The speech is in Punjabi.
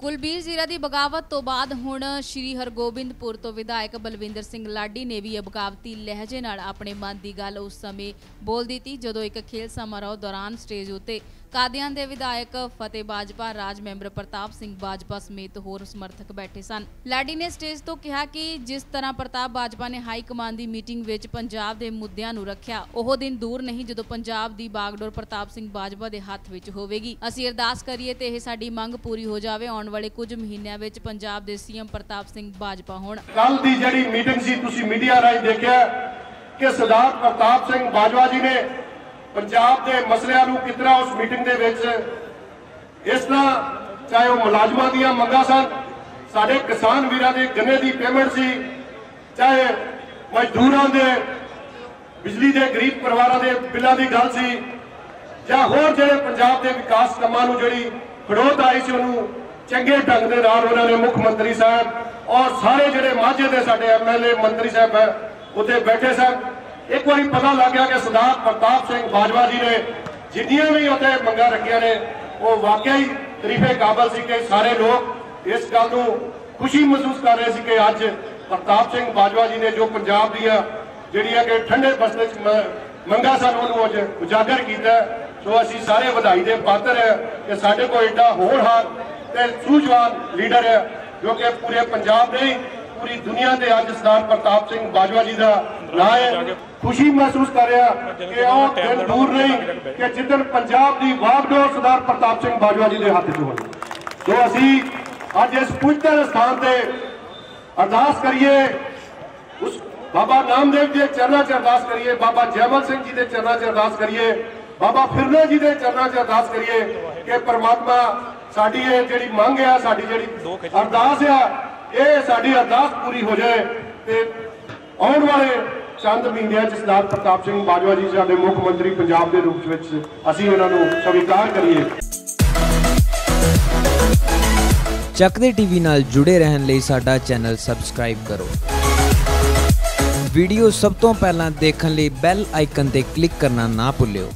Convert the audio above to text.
ਕੁਲਬੀਰ ਜ਼ੀਰਾ ਦੀ ਬਗਾਵਤ ਤੋਂ ਬਾਅਦ ਹੁਣ ਸ਼੍ਰੀ ਹਰਗੋਬਿੰਦਪੁਰ ਤੋਂ ਵਿਧਾਇਕ ਬਲਵਿੰਦਰ ਸਿੰਘ ਲਾਡੀ ਨੇ ਵੀ ਅਬਗਾਵਤੀ ਲਹਿਜੇ ਨਾਲ ਆਪਣੇ ਮਨ ਦੀ ਗੱਲ ਉਸ ਸਮੇਂ ਬੋਲ ਦਿੱਤੀ, ਜਦੋਂ ਇੱਕ ਖੇਲ ਸਮਾਰੋਹ ਦੌਰਾਨ ਸਟੇਜ ਉੱਤੇ ਕਾਦੀਆਂ ਦੇ ਵਿਧਾਇਕ ਫਤਿਹ ਬਾਜਪਾ ਰਾਜ ਮੈਂਬਰ ਪ੍ਰਤਾਪ ਸਿੰਘ ਬਾਜਪਾ ਸਮੇਤ ਹੋਰ ਸਮਰਥਕ ਬੈਠੇ ਸਨ। ਲਾਡੀ ਨੇ ਸਟੇਜ ਤੋਂ ਕਿਹਾ ਕਿ ਜਿਸ ਤਰ੍ਹਾਂ ਪ੍ਰਤਾਪ ਬਾਜਪਾ ਨੇ ਹਾਈ ਕਮਾਂਡ ਦੀ ਮੀਟਿੰਗ ਵਿੱਚ ਪੰਜਾਬ ਦੇ ਮੁੱਦਿਆਂ ਨੂੰ ਰੱਖਿਆ, ਉਹ ਦਿਨ ਦੂਰ ਨਹੀਂ ਜਦੋਂ ਪੰਜਾਬ ਦੀ ਬਾਗਡੋਰ ਪ੍ਰਤਾਪ ਸਿੰਘ ਬਾਜਪਾ ਦੇ ਹੱਥ ਵਿੱਚ ਹੋਵੇਗੀ। ਅਸੀਂ ਅਰਦਾਸ ਕਰੀਏ ਤੇ ਇਹ ਸਾਡੀ ਮੰਗ ਪੂਰੀ ਹੋ ਜਾਵੇ, ਆਉਣ ਵਾਲੇ ਕੁਝ ਮਹੀਨਿਆਂ ਵਿੱਚ ਪੰਜਾਬ ਦੇ ਸੀਐਮ ਪ੍ਰਤਾਪ ਸਿੰਘ ਬਾਜਵਾ ਹੋਣ। ਕੱਲ ਦੀ ਜਿਹੜੀ ਮੀਟਿੰਗ ਸੀ, ਤੁਸੀਂ ਮੀਡੀਆ ਰਾਹੀਂ ਦੇਖਿਆ ਕਿ ਸਰਦਾਰ ਪ੍ਰਤਾਪ ਸਿੰਘ ਬਾਜਵਾ ਜੀ ਨੇ ਪੰਜਾਬ ਦੇ ਮਸਲਿਆਂ ਨੂੰ ਕਿਤਨਾ ਉਸ ਮੀਟਿੰਗ ਦੇ ਵਿੱਚ ਇਸ ਤਰ੍ਹਾਂ ਚਾਹੇ ਉਹ ਮੁਲਾਜ਼ਮਾਂ ਦੀਆਂ ਮੰਗਾਂ ਸਨ ਸਾਡੇ ਕਿਸਾਨ ਵੀਰਾਂ ਦੇ ਗੰਨੇ ਦੀ ਪੇਮੈਂਟ ਸੀ ਚਾਹੇ ਮਜ਼ਦੂਰਾਂ ਦੇ ਬਿਜਲੀ ਦੇ ਗਰੀਬ ਪਰਿਵਾਰਾਂ ਦੇ ਬਿੱਲਾਂ ਦੀ ਗੱਲ ਸੀ ਜਾਂ ਹੋਰ ਜਿਹੜੇ ਪੰਜਾਬ ਦੇ ਵਿਕਾਸ ਕੰਮਾਂ ਨੂੰ ਜਿਹੜੀ ਖੜੋਤ ਆਈ ਸੀ ਉਹਨੂੰ ਚੰਗੇ ਢੰਗ ਦੇ ਨਾਲ ਉਹਨਾਂ ਨੇ ਮੁੱਖ ਮੰਤਰੀ ਸਾਹਿਬ ਔਰ ਸਾਰੇ ਜਿਹੜੇ ਮਾਝੇ ਦੇ ਸਾਡੇ ਐਮਐਲਏ ਮੰਤਰੀ ਸਾਹਿਬ ਹੈ, ਉੱਥੇ ਬੈਠੇ ਸਨ। ਇੱਕ ਵਾਰੀ ਪਤਾ ਲੱਗ ਗਿਆ ਕਿ ਸਰਦਾਰ ਪ੍ਰਤਾਪ ਸਿੰਘ ਬਾਜਵਾ ਜੀ ਨੇ ਜਿੰਨੀਆਂ ਵੀ ਉੱਥੇ ਮੰਗਾਂ ਰੱਖੀਆਂ ਨੇ, ਉਹ ਵਾਕਿਆ ਹੀ ਤਰੀਫੇ ਕਾਬਲ ਸੀ ਕਿ ਸਾਰੇ ਲੋਕ ਇਸ ਗੱਲ ਨੂੰ ਖੁਸ਼ੀ ਮਹਿਸੂਸ ਕਰ ਰਹੇ ਸੀ ਕਿ ਅੱਜ ਪ੍ਰਤਾਪ ਸਿੰਘ ਬਾਜਵਾ ਜੀ ਨੇ ਜੋ ਪੰਜਾਬ ਦੀਆਂ ਜਿਹੜੀਆਂ ਕਿ ਠੰਡੇ ਬਸਤੇ ਚ ਮ- ਮੰਗਾਂ ਸਨ, ਉਹਨੂੰ ਅੱਜ ਉਜਾਗਰ ਕੀਤਾ ਸੋ ਅਸੀਂ ਸਾਰੇ ਵਧਾਈ ਦੇ ਪਾਤਰ ਹੈ ਕਿ ਸਾਡੇ ਕੋਲ ਏਡਾ ਹੋਣਹਾਰ ਤੇ ਸੂਝਵਾਨ ਲੀਡਰ ਹੈ ਜੋ ਕਿ ਪੂਰੇ ਪੰਜਾਬ ਨਹੀਂ ਪੂਰੀ ਦੁਨੀਆ ਦੇ ਅੱਜ ਸਰਦਾਰ ਪ੍ਰਤਾਪ ਸਿੰਘ ਬਾਜਵਾ ਜੀ ਦਾ ਰਾਏ ਖੁਸ਼ੀ ਮਹਿਸੂਸ ਕਰ ਰਿਹਾ ਕਿ ਉਹ ਦਿਨ ਦੂਰ ਨਹੀਂ, ਕਿ ਜਿੱਦਣ ਪੰਜਾਬ ਦੀ ਵਾਗਡੋਰ ਸਰਦਾਰ ਪ੍ਰਤਾਪ ਸਿੰਘ ਬਾਜਵਾ ਜੀ ਦੇ ਹੱਥ 'ਚ ਹੋਣੀ ਸੋ ਅਸੀਂ ਅੱਜ ਇਸ ਪਵਿੱਤਰ ਸਥਾਨ ਤੇ ਅਰਦਾਸ ਕਰੀਏ, ਉਸ ਬਾਬਾ ਨਾਮਦੇਵ ਜੀ ਦੇ ਚਰਨਾਂ 'ਚ ਅਰਦਾਸ ਕਰੀਏ, ਬਾਬਾ ਜੈਮਲ ਸਿੰਘ ਜੀ ਦੇ ਚਰਨਾਂ 'ਚ ਅਰਦਾਸ ਕਰੀਏ, ਬਾਬਾ ਫਿਰਨਾ ਜੀ ਦੇ ਚਰਨਾਂ 'ਚ ਅਰਦਾਸ ਕਰੀਏ ਕਿ ਪ੍ਰਮਾਤਮਾ ਸਾਡੀ ਇਹ ਜਿਹੜੀ ਮੰਗ ਆ, ਸਾਡੀ ਜਿਹੜੀ ਅਰਦਾਸ ਆ, ਇਹ ਸਾਡੀ ਅਰਦਾਸ ਪੂਰੀ ਹੋ ਜਾਏ ਤੇ ਆਉਣ ਵਾਲੇ ਚੰਦ ਮਹੀਨਿਆਂ 'ਚ ਸਰਦਾਰ ਪ੍ਰਤਾਪ ਸਿੰਘ ਬਾਜਵਾ ਜੀ, ਸਾਡੇ ਮੁੱਖ ਮੰਤਰੀ ਪੰਜਾਬ ਦੇ ਰੂਪ ਵਿੱਚ ਅਸੀਂ ਉਹਨਾਂ ਨੂੰ ਸਵੀਕਾਰ ਕਰੀਏ। ਚੱਕਦੇ ਟੀਵੀ ਨਾਲ ਜੁੜੇ ਰਹਿਣ ਲਈ ਸਾਡਾ ਚੈਨਲ ਸਬਸਕ੍ਰਾਈਬ ਕਰੋ। ਵੀਡੀਓ ਸਭ ਤੋਂ ਪਹਿਲਾਂ ਦੇਖਣ ਲਈ ਬੈਲ ਆਈਕਨ ਤੇ ਕਲਿੱਕ ਕਰਨਾ ਨਾ ਭੁੱਲਿਓ।